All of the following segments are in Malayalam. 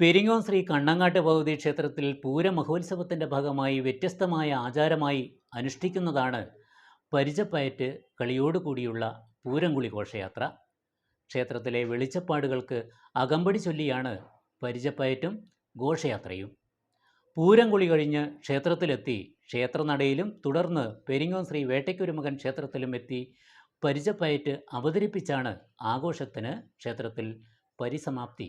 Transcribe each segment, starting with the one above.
പെരിങ്ങോം ശ്രീ കണ്ണങ്ങാട്ട് ഭഗവതി ക്ഷേത്രത്തിൽ പൂരമഹോത്സവത്തിന്റെ ഭാഗമായി വ്യത്യസ്തമായ ആചാരമായി അനുഷ്ഠിക്കുന്നതാണ് പരിചപ്പയറ്റ് കളിയോടുകൂടിയുള്ള പൂരംകുളി ഘോഷയാത്ര. ക്ഷേത്രത്തിലെ വെളിച്ചപ്പാടുകൾക്ക് അകമ്പടി ചൊല്ലിയാണ് പരിചപ്പയറ്റും ഘോഷയാത്രയും. പൂരംകുളി കഴിഞ്ഞ് ക്ഷേത്രത്തിലെത്തി ക്ഷേത്രനടയിലും തുടർന്ന് പെരിങ്ങോം ശ്രീ വേട്ടയ്ക്കൊരുമകൻ ക്ഷേത്രത്തിലും എത്തി പരിചപ്പയറ്റ് അവതരിപ്പിച്ചാണ് ആഘോഷത്തിന് ക്ഷേത്രത്തിൽ പരിസമാപ്തി.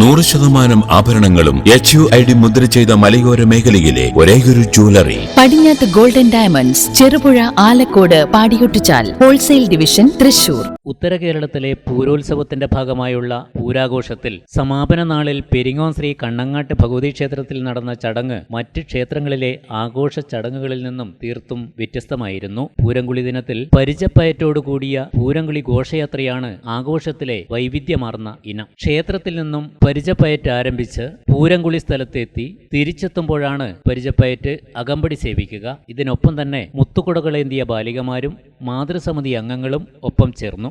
നൂറ് ശതമാനം ആഭരണങ്ങളും എച്ച് യു ഐ ഡി മുദ്ര ചെയ്ത മലയോര മേഖലയിലെ ഒരേയൊരു jewellery Padinjath golden diamonds Cherupuzha Alakode Padiyottuchal wholesale division Thrissur. ഉത്തര കേരളത്തിലെ പൂരോത്സവത്തിന്റെ ഭാഗമായുള്ള പൂരാഘോഷത്തിൽ സമാപന നാളിൽ പെരിങ്ങോം ശ്രീ കണ്ണങ്ങാട്ട് ഭഗവതി ക്ഷേത്രത്തിൽ നടന്ന ചടങ്ങ് മറ്റ് ക്ഷേത്രങ്ങളിലെ ആഘോഷ ചടങ്ങുകളിൽ നിന്നും തീർത്തും വ്യത്യസ്തമായിരുന്നു. പൂരംകുളി ദിനത്തിൽ പരിചപ്പയറ്റോടു കൂടിയ പൂരംകുളി ഘോഷയാത്രയാണ് ആഘോഷത്തിലെ വൈവിധ്യമാർന്ന ഇനം. ക്ഷേത്രത്തിൽ നിന്നും പരിചപ്പയറ്റ് ആരംഭിച്ച് പൂരംകുളി സ്ഥലത്തെത്തി തിരിച്ചെത്തുമ്പോഴാണ് പരിചപ്പയറ്റ് അകമ്പടി സേവിക്കുക. ഇതിനൊപ്പം തന്നെ മുത്തുകുടകളേന്തിയ ബാലികമാരും മാതൃസമിതി അംഗങ്ങളും ഒപ്പം ചേർന്നു.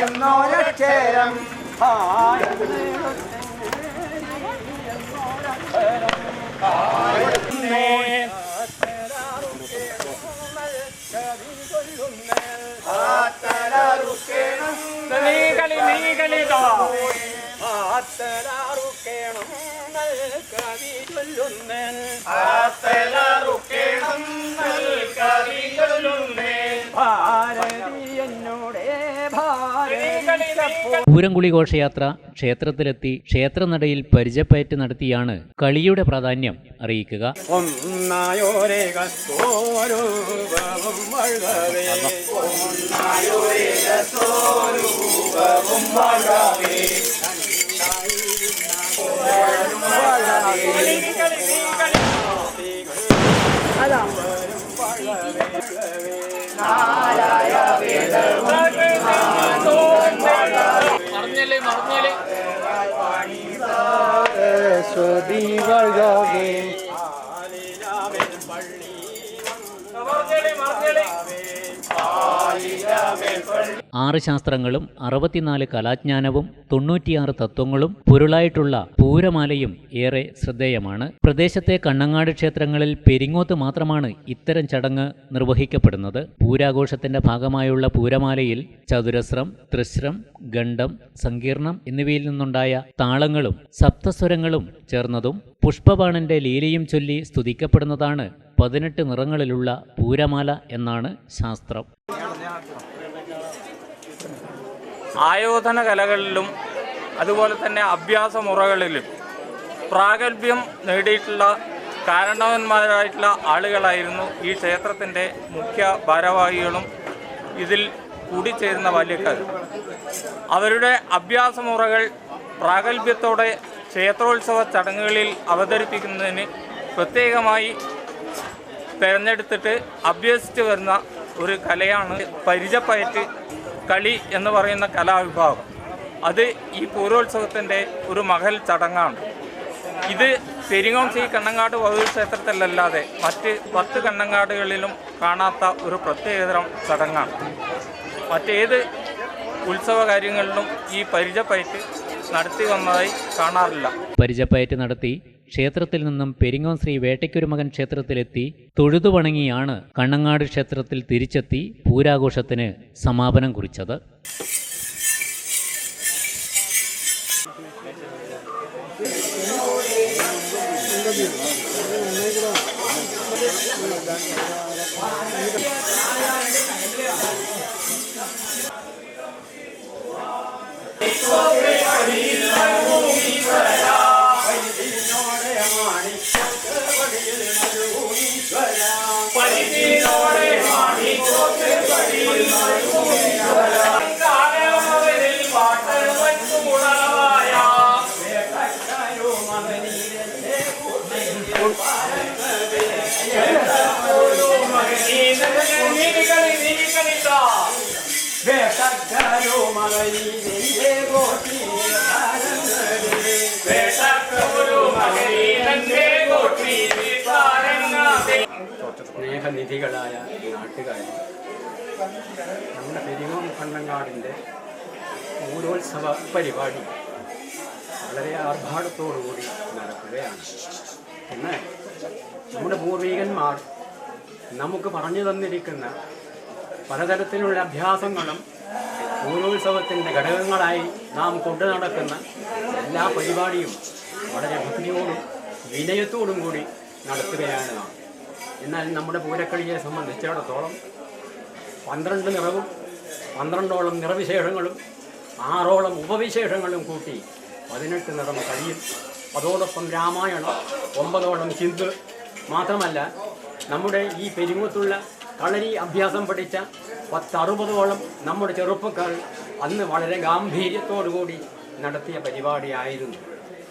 എന്നോരക്ഷരം നീ കളി നീ കവി പൂരംകുളി ഘോഷയാത്ര ക്ഷേത്രത്തിലെത്തി ക്ഷേത്രനടയിൽ പരിചപ്പയറ്റ് നടത്തിയാണ് കളിയുടെ പ്രാധാന്യം അറിയിക്കുക. മറിഞ്ഞല്ലേ ആറ് ശാസ്ത്രങ്ങളും അറുപത്തിനാല് കലാജ്ഞാനവും തൊണ്ണൂറ്റിയാറ് തത്വങ്ങളും പൊരുളായിട്ടുള്ള പൂരമാലയും ഏറെ ശ്രദ്ധേയമാണ്. പ്രദേശത്തെ കണ്ണങ്ങാട് ക്ഷേത്രങ്ങളിൽ പെരിങ്ങോത്ത് മാത്രമാണ് ഇത്തരം ചടങ്ങ് നിർവഹിക്കപ്പെടുന്നത്. പൂരാഘോഷത്തിന്റെ ഭാഗമായുള്ള പൂരമാലയിൽ ചതുരസ്രം ത്രിശ്രം ഗണ്ഡം സങ്കീർണം എന്നിവയിൽ നിന്നുണ്ടായ താളങ്ങളും സപ്തസ്വരങ്ങളും ചേർന്നതും പുഷ്പബാണന്റെ ലീലയും ചൊല്ലി സ്തുതിക്കപ്പെടുന്നതാണ് പതിനെട്ട് നിറങ്ങളിലുള്ള പൂരമാല എന്നാണ് ശാസ്ത്രം. ആയോധന കലകളിലും അതുപോലെ തന്നെ അഭ്യാസ മുറകളിലും പ്രാഗൽഭ്യം നേടിയിട്ടുള്ള കാരണവന്മാരായിട്ടുള്ള ആളുകളായിരുന്നു ഈ ക്ഷേത്രത്തിന്റെ മുഖ്യ ഭാരവാഹികളും ഇതിൽ കൂടിച്ചേരുന്ന ബാല്യക്കാർ. അവരുടെ അഭ്യാസ മുറകൾ പ്രാഗൽഭ്യത്തോടെ ക്ഷേത്രോത്സവ ചടങ്ങുകളിൽ അവതരിപ്പിക്കുന്നതിന് പ്രത്യേകമായി തിരഞ്ഞെടുത്തിട്ട് അഭ്യസിച്ചു വരുന്ന ഒരു കലയാണ് പരിചപ്പയറ്റ് കളി എന്ന് പറയുന്ന കലാവിഭാഗം. അത് ഈ പൂരോത്സവത്തിന്റെ ഒരു മകൽ ചടങ്ങാണ്. ഇത് പെരിങ്ങോം കണ്ണങ്ങാട് വധു ക്ഷേത്രത്തിലല്ലാതെ മറ്റ് പത്ത് കണ്ണങ്ങാടുകളിലും കാണാത്ത ഒരു പ്രത്യേകതരം ചടങ്ങാണ്. മറ്റേത് ഉത്സവ കാര്യങ്ങളിലും ഈ പരിചപ്പയറ്റ് നടത്തി വന്നതായി കാണാറില്ല. പരിചപ്പയറ്റ് നടത്തി ക്ഷേത്രത്തിൽ നിന്നും പെരിങ്ങോം ശ്രീ വേട്ടയ്ക്കൊരുമകൻ ക്ഷേത്രത്തിലെത്തി തൊഴുതു വണങ്ങിയാണ് കണ്ണങ്ങാട് ക്ഷേത്രത്തിൽ തിരിച്ചെത്തി പൂരാഘോഷത്തിന് സമാപനം കുറിച്ചത്. വേട്ടക്കാരോ മകനീരേ കോട്ടി സ്നേഹനിധികളായ നാട്ടുകാരെ നമ്മുടെ പെരിങ്ങോം കണ്ണങ്ങാടിന്റെ ഊരോത്സവ പരിപാടി വളരെ ആർഭാടത്തോടുകൂടി നടക്കുകയാണ്. എന്നാൽ നമ്മുടെ പൂർവികന്മാർ നമുക്ക് പറഞ്ഞു തന്നിരിക്കുന്ന പലതരത്തിലുള്ള അഭ്യാസങ്ങളും ഊരോത്സവത്തിന്റെ ഘടകങ്ങളായി നാം കൊണ്ടു നടക്കുന്ന എല്ലാ പരിപാടിയും വളരെ ഭക്തിയോടും വിനയത്തോടും കൂടി നടത്തുകയാണ് നാം. എന്നാൽ നമ്മുടെ പൂരക്കളിയെ സംബന്ധിച്ചിടത്തോളം പന്ത്രണ്ട് നിറവും പന്ത്രണ്ടോളം നിറവിശേഷങ്ങളും ആറോളം ഉപവിശേഷങ്ങളും കൂട്ടി പതിനെട്ട് നിറം കഴിയും. അതോടൊപ്പം രാമായണം ഒമ്പതോളം ഹിന്ദു മാത്രമല്ല നമ്മുടെ ഈ പെരുങ്ങത്തുള്ള കളരി അഭ്യാസം പഠിച്ച പത്തറുപതോളം നമ്മുടെ ചെറുപ്പക്കാർ അന്ന് വളരെ ഗാംഭീര്യത്തോടുകൂടി നടത്തിയ പരിപാടിയായിരുന്നു.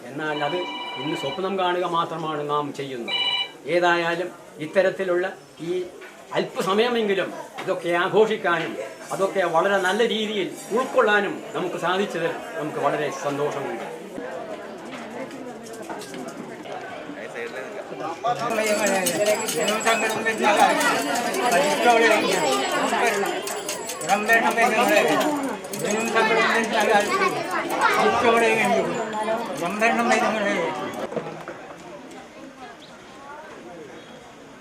എന്നാൽ അത് ഇന്ന് സ്വപ്നം കാണുക മാത്രമാണ് നാം ചെയ്യുന്നത്. ഏതായാലും ഇത്തരത്തിലുള്ള ഈ അല്പസമയമെങ്കിലും ഇതൊക്കെ ആഘോഷിക്കാനും അതൊക്കെ വളരെ നല്ല രീതിയിൽ ഉൾക്കൊള്ളാനും നമുക്ക് സാധിച്ചതിൽ നമുക്ക് വളരെ സന്തോഷമുണ്ട്. സംരക്ഷണം